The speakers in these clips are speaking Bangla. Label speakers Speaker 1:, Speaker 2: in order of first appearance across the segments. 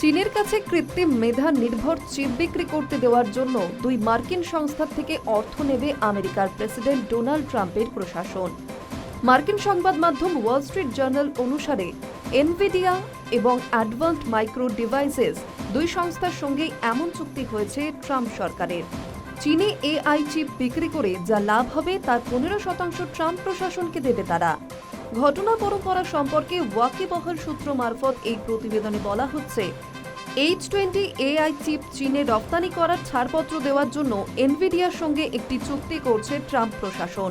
Speaker 1: চীনের কাছে কৃত্রিম মেধা নির্ভর চিপ বিক্রি করতে দেওয়ার জন্য দুই মার্কিন সংস্থা থেকে অর্থ নেবে আমেরিকার প্রেসিডেন্ট ডোনাল্ড ট্রাম্পের প্রশাসন। মার্কিন সংবাদ মাধ্যম ওয়াল স্ট্রিট জার্নাল অনুসারে, এনভিডিয়া এবং অ্যাডভান্সড মাইক্রো ডিভাইসেস দুই সংস্থার সঙ্গেই এমন চুক্তি হয়েছে ট্রাম্প সরকারের। চীনে এআই চিপ বিক্রি করে যা লাভ হবে তার পনেরো শতাংশ ট্রাম্প প্রশাসনকে দেবে তারা। ঘটনা পরম্পরা সম্পর্কে ওয়াকিবহল সূত্র মারফত এই প্রতিবেদনে বলা হচ্ছে এইচ টোয়েন্টি এআই চিপ চীনে রপ্তানি করার ছাড়পত্র দেওয়ার জন্য এনভিডিয়ার সঙ্গে একটি চুক্তি করছে ট্রাম্প প্রশাসন।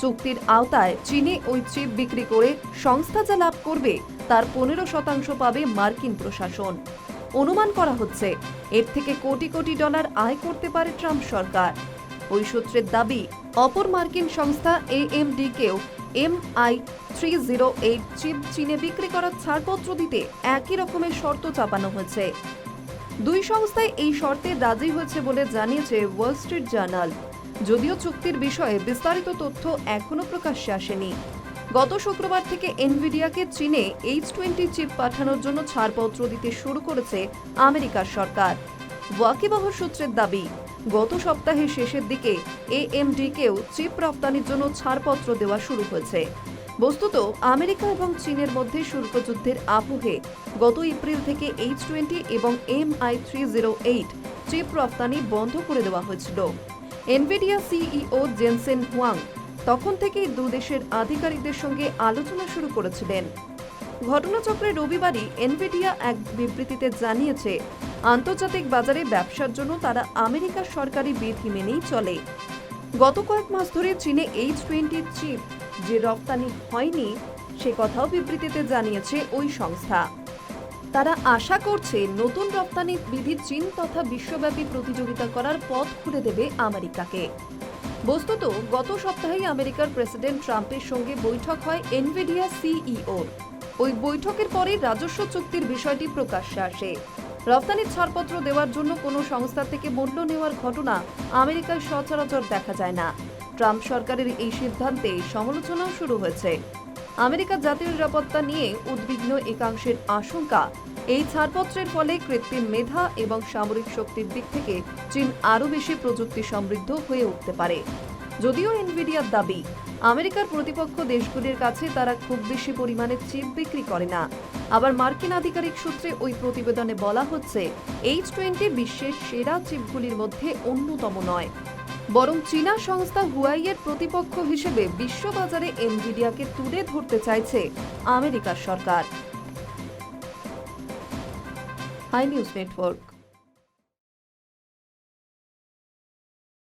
Speaker 1: চুক্তির আওতায় চীনে ওই চিপ বিক্রি করে সংস্থা যা লাভ করবে তার পনেরো শতাংশ পাবে মার্কিন প্রশাসন। অনুমান করা হচ্ছে, এর থেকে কোটি কোটি ডলার আয় করতে পারে ট্রাম্প সরকার। ওই সূত্রের দাবি, অপর মার্কিন সংস্থা এএমডিকেও MI three zero eight chip চীনে বিক্রি করার ছাড়পত্র দিতে একই রকমের শর্ত চাপানো হয়েছে। দুই সংস্থায় এই শর্তে রাজি হয়েছে বলে জানিয়েছে ওয়াল স্ট্রিট জার্নাল যদিও চুক্তির বিষয়ে বিস্তারিত তথ্য এখনও প্রকাশ্যে আসেনি। গত শুক্রবার থেকে এনভিডিয়াকে চীনে এইচ টোয়েন্টি চিপ পাঠানোর জন্য ছাড়পত্র দিতে শুরু করেছে আমেরিকার সরকার। ওয়াকিবহ সূত্রের দাবি গত সপ্তাহের শেষের দিকে এএমডিকেও চিপ রপ্তানির জন্য ছাড়পত্র দেওয়া শুরু হয়েছে। বস্তুত আমেরিকা এবং চীনের মধ্যে শুল্ক যুদ্ধের আবহে গত এপ্রিল থেকে এইচ টোয়েন্টি এবং M I three zero eight chip রপ্তানি বন্ধ করে দেওয়া হয়েছিল। এনভিডিয়া সিইও জেনসেন হুয়াং তখন থেকেই দু দেশের আধিকারিকদের সঙ্গে আলোচনা শুরু করেছিলেন। ঘটনাচক্রে রবিবারই এনভিডিয়া এক বিবৃতিতে জানিয়েছে আন্তর্জাতিক বাজারে ব্যবসার জন্য তারা আমেরিকার সরকারি বিধি মেনেই চলে। গত কয়েক মাস ধরে চীনে এইচ টোয়েন্টি চিপ যে রপ্তানি হয়নি, সে কথাও বিবৃতিতে জানিয়েছে ওই সংস্থা। তারা আশা করছে নতুন রপ্তানি বিধি চীন তথা বিশ্বব্যাপী প্রতিযোগিতা করার পথ খুলে দেবে আমেরিকাকে। বস্তুত, গত সপ্তাহেই আমেরিকার প্রেসিডেন্ট ট্রাম্পের সঙ্গে বৈঠক হয় এনভিডিয়া সিইও ওই বৈঠকের পরে রাজস্ব চুক্তির বিষয়টি প্রকাশ্যে আসে। রপ্তানির ছাড়পত্র দেওয়ার জন্য কোনো সংস্থা থেকে মূল্য নেওয়ার ঘটনা আমেরিকায় সচরাচর দেখা যায় না। ট্রাম্প সরকারের এই সিদ্ধান্তে সমালোচনাও শুরু হয়েছে। আমেরিকার জাতীয় নিরাপত্তা নিয়ে উদ্বিগ্ন একাংশের আশঙ্কা। এই ছাড়পত্রের ফলে কৃত্রিম মেধা এবং সামরিক শক্তির দিক থেকে চীন আরও বেশি প্রযুক্তি সমৃদ্ধ হয়ে উঠতে পারে। যদিও এনভিডিয়ার দাবি, আমেরিকার প্রতিপক্ষ দেশগুলির কাছে তারা খুব বেশি পরিমাণে চিপ বিক্রি করে না। আবার মার্কিন আধিকারিক সূত্রে ওই প্রতিবেদনে বলা হচ্ছে এইচ টোয়েন্টি বিশ্বের সেরা চিপগুলির মধ্যে অন্যতম নয়। বরং চীনা সংস্থা হুয়াইয়ের প্রতিপক্ষ হিসেবে বিশ্ববাজারে এনভিডিয়াকে তুলে ধরতে চাইছে আমেরিকার সরকার। High news network.